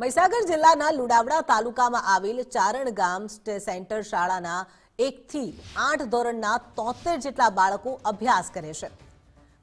મહીસાગર જિલ્લાના લુડાવડા તાલુકામાં આવેલ ચારણ ગામ સેન્ટર શાળાના એકથી આઠ ધોરણના તોતેર જેટલા બાળકો અભ્યાસ કરે છે.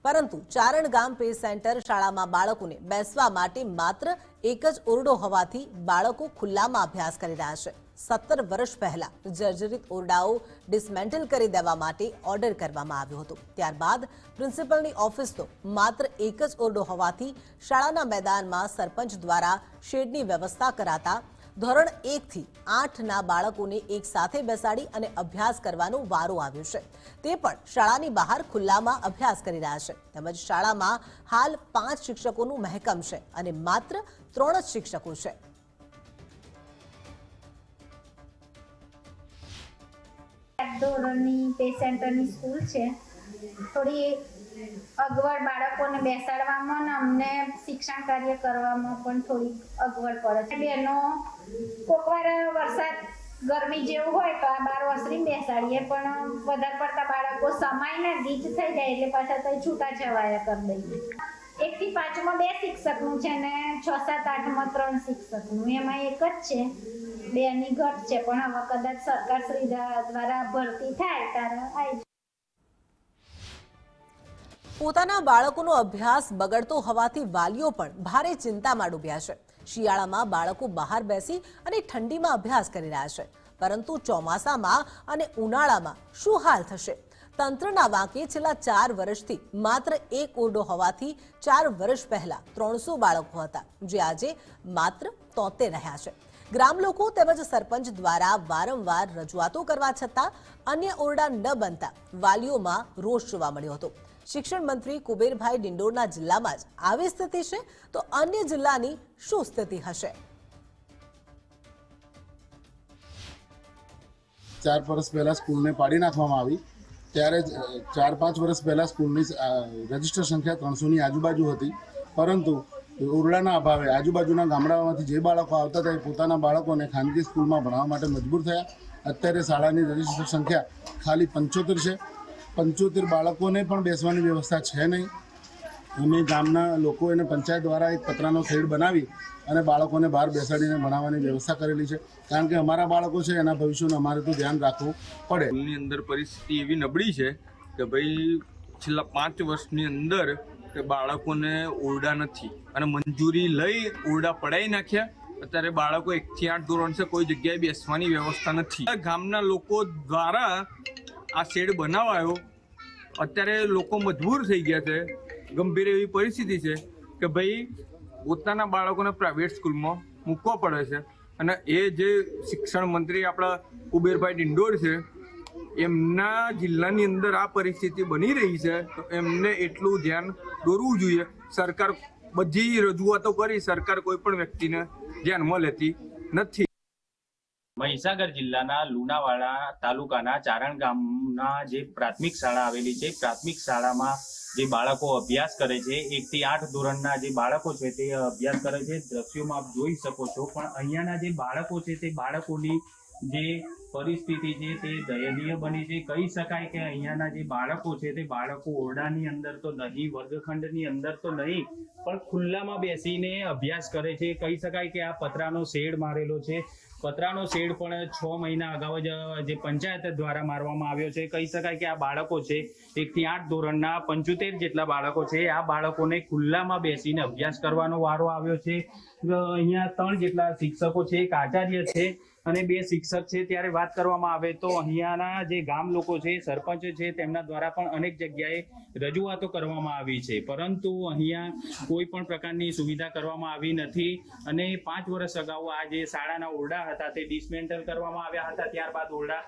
પરંતુ ચારણ ગામ પે, સેન્ટર શાળામાં બાળકોને બેસવા માટે માત્ર એક જ ઓરડો હોવાથી બાળકો ખુલ્લામાં અભ્યાસ કરી રહ્યા છે. સત્તર વર્ષ પહેલા જર્જરિત ઓરડાઓ ડિસમેન્ટલ કરી દેવા માટે ઓર્ડર કરવામાં આવ્યો હતો. ત્યારબાદ પ્રિન્સિપલની ઓફિસનો માત્ર એક જ ઓરડો હોવાથી શાળાના મેદાનમાં સરપંચ દ્વારા શેડની વ્યવસ્થા કરાતા ધોરણ એક થી આઠના બાળકોને એક સાથે બેસાડી અને અભ્યાસ કરવાનો વારો આવ્યો છે. તે પણ શાળાની બહાર ખુલ્લામાં અભ્યાસ કરી રહ્યા છે. તેમજ શાળામાં હાલ પાંચ શિક્ષકોનું મહેકમ છે અને માત્ર ત્રણ જ શિક્ષકો છે. ધોરણની પે સેન્ટરની સ્કૂલ છે. થોડી અગવડ બાળકોને બેસાડવામાં અને અમને શિક્ષણ કાર્ય કરવામાં પણ થોડી અગવડ પડે છે. બેનો કોકવાર વરસાદ ગરમી જેવું હોય તો આ બાર વસરી બેસાડીએ, પણ વધારે પડતા બાળકો સમાય ને ગીચ થઈ જાય એટલે પાછા તો છૂટા છવાયા કરી દઈએ. એક થી પાંચમાં બે શિક્ષકનું છે ને છ સાત આઠમાં ત્રણ શિક્ષકનું. એમાં એક જ છે. બેની ઘટ છે, પણ હવે કદાચ સરકાર શ્રી દ્વારા ભરતી થાય, ત્યારે આવી પોતાના બાળકોનો અભ્યાસ બગડતો હોવાથી વાલીઓ પણ ભારે ચિંતામાં ડૂબ્યા છે. શિયાળામાં બાળકો બહાર બેસી અને ઠંડીમાં અભ્યાસ કરી રહ્યા છે. પરંતુ ચોમાસામાં અને ઉનાળામાં શું હાલ થશે? તંત્રના વાંકે છેલ્લા ચાર વર્ષથી માત્ર એક ઓરડો હોવાથી ચાર વર્ષ પહેલા ત્રણસો બાળકો હતા, જે આજે માત્ર તોતેર રહ્યા છે. ગ્રામ લોકો તેમજ સરપંચ દ્વારા વારંવાર રજૂઆતો કરવા છતાં અન્ય ઓરડા ન બનતા વાલીઓમાં રોષ જોવા મળ્યો હતો. શિક્ષણ મંત્રી કુબેરભાઈ ડિંડોરના જિલ્લામાં જ આવી સ્થિતિ છે, તો અન્ય જિલ્લાની શું સ્થિતિ હશે? ચાર વર્ષ પહેલાં સ્કૂલને પાડી નાખવામાં આવી. ત્યારે ચાર પાંચ વર્ષ પહેલાં સ્કૂલની રજિસ્ટર સંખ્યા ત્રણસોની આજુબાજુ હતી. પરંતુ ઓરડાના અભાવે આજુબાજુના ગામડાઓમાંથી જે બાળકો આવતા હતા એ પોતાના બાળકોને ખાનગી સ્કૂલમાં ભણવા માટે મજબૂર થયા. અત્યારે શાળાની રજિસ્ટર સંખ્યા ખાલી પંચોતેર છે. પંચોતેર બાળકોને પણ બેસવાની વ્યવસ્થા છે નહીં. અમે ગામના લોકો એને પંચાયત દ્વારા એક પતરાનો શેડ બનાવી અને બાળકોને બહાર બેસાડીને ભણાવવાની વ્યવસ્થા કરેલી છે. કારણ કે અમારા બાળકો છે, એના ભવિષ્યનું અમારે તો ધ્યાન રાખવું પડે. સ્કૂલની અંદર પરિસ્થિતિ એવી નબળી છે કે ભાઈ છેલ્લા પાંચ વર્ષની અંદર કે બાળકોને ઓરડા નથી. અને મંજૂરી લઈ ઓરડા પડાવી નાખ્યા, અત્યારે બાળકો એકથી આઠ ધોરણ છે, કોઈ જગ્યાએ બેસવાની વ્યવસ્થા નથી. ગામના લોકો દ્વારા આ શેડ બનાવાયો. અત્યારે લોકો મજબૂર થઈ ગયા છે, ગંભીર એવી પરિસ્થિતિ છે કે ભાઈ પોતાના બાળકોને પ્રાઇવેટ સ્કૂલમાં મૂકવા પડે છે. અને એ જે શિક્ષણ મંત્રી આપણા કુબેરભાઈ ડિંડોર છે એમના જિલ્લાની અંદર આ પરિસ્થિતિ બની રહી છે, તો એમને એટલું ધ્યાન દોરવું જોઈએ. સરકાર બધી રજૂઆતો કરી, સરકાર કોઈ પણ વ્યક્તિને ધ્યાનમાં લેતી નથી. મહીસાગર જિલ્લાના લુણાવાડા તાલુકાના ચારણ ગામના જે પ્રાથમિક શાળા આવેલી છે, પ્રાથમિક શાળામાં જે બાળકો અભ્યાસ કરે છે એક થી આઠ ધોરણના જે બાળકો છે તે અભ્યાસ કરે છે. દ્રશ્યોમાં આપ જોઈ શકો છો, પણ અહીંયાના જે બાળકો છે તે બાળકોની જે પરિસ્થિતિ છે તે દયનીય બની છે. કહી શકાય કે અહીંયાના જે બાળકો છે તે બાળકો ઓરડાની અંદર તો નહીં, વર્ગખંડની અંદર તો નહીં, પણ ખુલ્લામાં બેસીને અભ્યાસ કરે છે. કહી શકાય કે આ પતરાનો શેડ મારેલો છે. પતરાનો શેડ પણ છ મહિના અગાઉ જ જે પંચાયત દ્વારા મારવામાં આવ્યો છે. કહી શકાય કે આ બાળકો છે, એક થી આઠ ધોરણના પંચોતેર જેટલા બાળકો છે, આ બાળકોને ખુલ્લામાં બેસીને અભ્યાસ કરવાનો વારો આવ્યો છે. અહીંયા ત્રણ જેટલા શિક્ષકો છે, એક આચાર્ય છે અને બે શિક્ષક છે, ત્યારે વાત કરવામાં આવે તો અહીંયાના જે ગામ લોકો છે, સરપંચ છે, તેમના દ્વારા પણ અનેક જગ્યાએ રજૂઆતો કરવામાં આવી છે. પરંતુ અહીંયા કોઈ પણ પ્રકારની સુવિધા કરવામાં આવી નથી અને પાંચ વર્ષ અગાઉ આ જે શાળાના ઓરડા હતા, તે ડિસમેન્ટલ કરવામાં આવ્યા હતા. ત્યારબાદ ઓરડા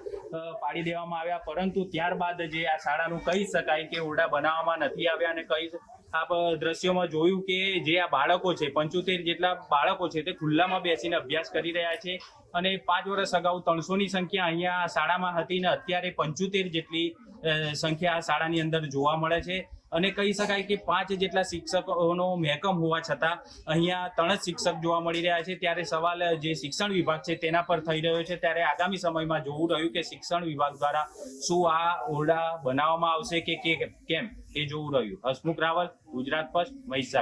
પાડી દેવામાં આવ્યા. પરંતુ ત્યારબાદ જે આ શાળાનું કહી શકાય કે ઓરડા બનાવવામાં નથી આવ્યા અને કહી આપ દ્રશ્યોમાં જોયું કે જે આ બાળકો છે, પંચોતેર જેટલા બાળકો છે, તે ખુલ્લામાં બેસીને અભ્યાસ કરી રહ્યા છે. અને પાંચ વર્ષ અગાઉ ત્રણસોની સંખ્યા અહીંયા શાળામાં હતી ને અત્યારે પંચોતેર જેટલી સંખ્યા શાળાની અંદર જોવા મળે છે. અને કહી શકાય કે પાંચ જેટલા શિક્ષકોનો મહેકમ હોવા છતાં અહીંયા ત્રણ જ શિક્ષક જોવા મળી રહ્યા છે. ત્યારે સવાલ જે શિક્ષણ વિભાગ છે તેના પર થઈ રહ્યો છે. ત્યારે આગામી સમયમાં જોવું રહ્યું કે શિક્ષણ વિભાગ દ્વારા શું આ ઓરડા બનાવવામાં આવશે કે કે, કેમ? એ જોવું રહ્યું. હસમુખ રાવલ, ગુજરાત ફર્સ્ટ મહીસાગર.